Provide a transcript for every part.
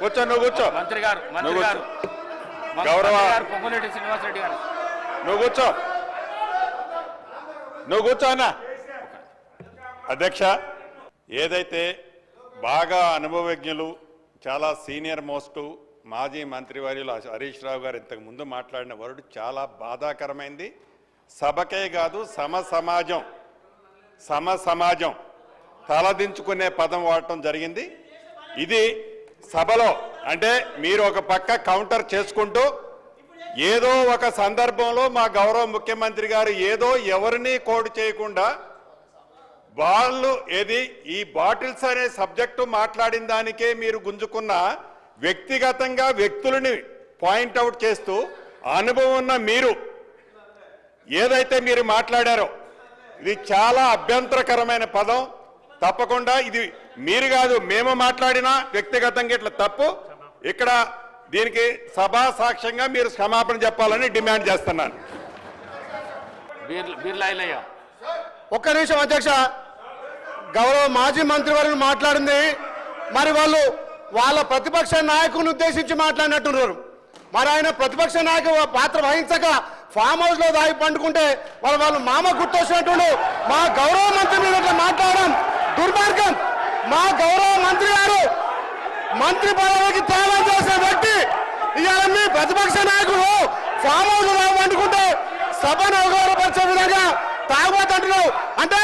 కూర్చో నువ్వు కూర్చో. మంత్రి గారు మంత్రి గారు. గౌరవ- గారు పొంగులేటి శ్రీనివాసరెడ్డి గారు. నువ్వు కూర్చో. నువ్వు కూర్చో అన్న. అధ్యక్ష ఏదైతే బాగా అనుభవజ్ఞులు చాలా సీనియర్ మోస్ట్ మాజీ మంత్రివర్యులు హరీష్ రావు గారు ఇంతకు ముందు మాట్లాడిన వరుడు చాలా బాధాకరమైంది. సభకే కాదు సమ సమాజం సమ సమాజం తలదించుకునే పదం వాడటం జరిగింది. ఇది సభలో అంటే మీరు ఒక పక్క కౌంటర్ చేసుకుంటూ ఏదో ఒక సందర్భంలో మా గౌరవ ముఖ్యమంత్రి గారు ఏదో ఎవరిని కోడ్ చేయకుండా వాళ్ళు ఏది ఈ బాటిల్స్ అనే సబ్జెక్టు మాట్లాడిన దానికే మీరు గుంజుకున్న వ్యక్తిగతంగా వ్యక్తులని పాయింట్అవుట్ చేస్తూ అనుభవం ఉన్న మీరు ఏదైతే మీరు మాట్లాడారో ఇది చాలా అభ్యంతరకరమైన పదం. తప్పకుండా ఇది మీరు కాదు మేము మాట్లాడినా వ్యక్తిగతంగా ఇట్లా తప్పు. ఇక్కడ దీనికి సభా సాక్ష్యంగా మీరు క్షమాపణ చెప్పాలని డిమాండ్ చేస్తున్నాను. ఒక్క నిమిషం అధ్యక్ష గౌరవ మాజీ మంత్రివర్యులు మాట్లాడింది. మరి వాళ్ళు వాళ్ళ ప్రతిపక్ష నాయకుని ఉద్దేశించి మాట్లాడినట్టున్నారు. మరి ఆయన ప్రతిపక్ష నాయకు పాత్ర వహించక ఫామ్ హౌస్లో దాగి పండుకుంటే వాళ్ళ వాళ్ళు మామ గుర్తొచ్చినట్టు మా గౌరవ మంత్రి మీద మాట్లాడడం దుర్మార్గం. మా గౌరవ మంత్రి గారు మంత్రి పదవికి త్యాగం చేసిన వ్యక్తి ఇవాళ మీ ప్రతిపక్ష నాయకులు ఫామ్ హౌస్లో సభను అవగాహనపరిచే విధంగా తాగబోతుంటున్నావు అంటే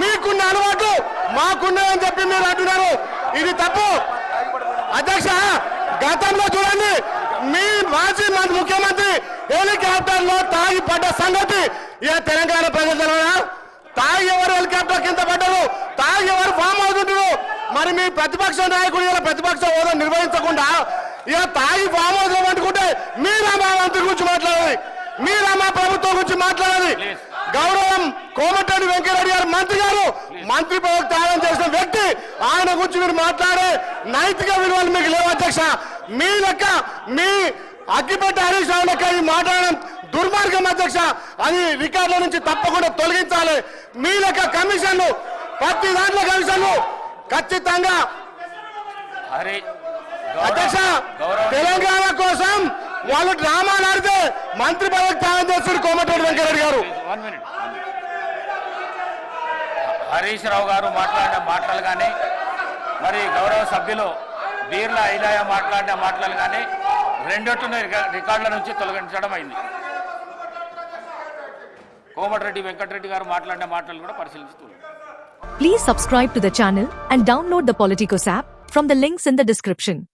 మీకున్న అలవాటు మాకున్నాయని చెప్పి మీరు అంటున్నారు. ఇది తప్పు. అధ్యక్ష గతంలో చూడండి మీ మాజీ మంత్రి ముఖ్యమంత్రి హెలికాప్టర్లో తాగి పడ్డ సంగతి ఇక తెలంగాణ ప్రజలు తాగి ఎవరు హెలికాప్టర్ కింద పడ్డారు. తాగి ఎవరు ఫామ్ అవుతుంటారు మరి మీ ప్రతిపక్ష నాయకుడు ఇలా ప్రతిపక్ష హోదా నిర్వహించకుండా ఇక తాగి ఫామ్లో పట్టుకుంటే మీరా మా మంత్రి గురించి మాట్లాడాలి. మీరా మా ప్రభుత్వం గురించి మాట్లాడాలి. గౌరవం కోమటిరెడ్డి వెంకయ్యరెడ్డి గారు మంత్రి గారు. మంత్రి పదవి త్యాగం చేసిన వ్యక్తి. ఆయన గురించి మీరు మాట్లాడే నైతిక విలువలు మీకు లేవు అధ్యక్ష? మీ లెక్క మీ అగ్గిపెట్టి హరీష్ రావు లెక్క ఈ మాట్లాడడం దుర్మార్గం అధ్యక్ష. అది రికార్డుల నుంచి తప్పకుండా తొలగించాలి. మీ లెక్క కమిషన్లు ప్రతి దాంట్లో కమిషన్లు ఖచ్చితంగా అధ్యక్ష తెలంగాణ కోసం వాళ్ళు డ్రామాలు ఆడితే మంత్రి పదవి త్యాగం చేస్తారు కోమటిరెడ్డి వెంకయ్యరెడ్డి గారు. హరీష్ రావు గారు మాట్లాడిన మాటలు కానీ మరి గౌరవ సభ్యులు బీర్ల ఐలయ్య మాట్లాడిన మాటలు కానీ రెండొట్టును రిక- రికార్డుల నుంచి తొలగించడం అయింది. కోమటిరెడ్డి వెంకటరెడ్డి గారు మాట్లాడిన మాటలు కూడా పరిశీలిస్తున్నారు Please subscribe to the channel and download the Politicos app from the links in the description.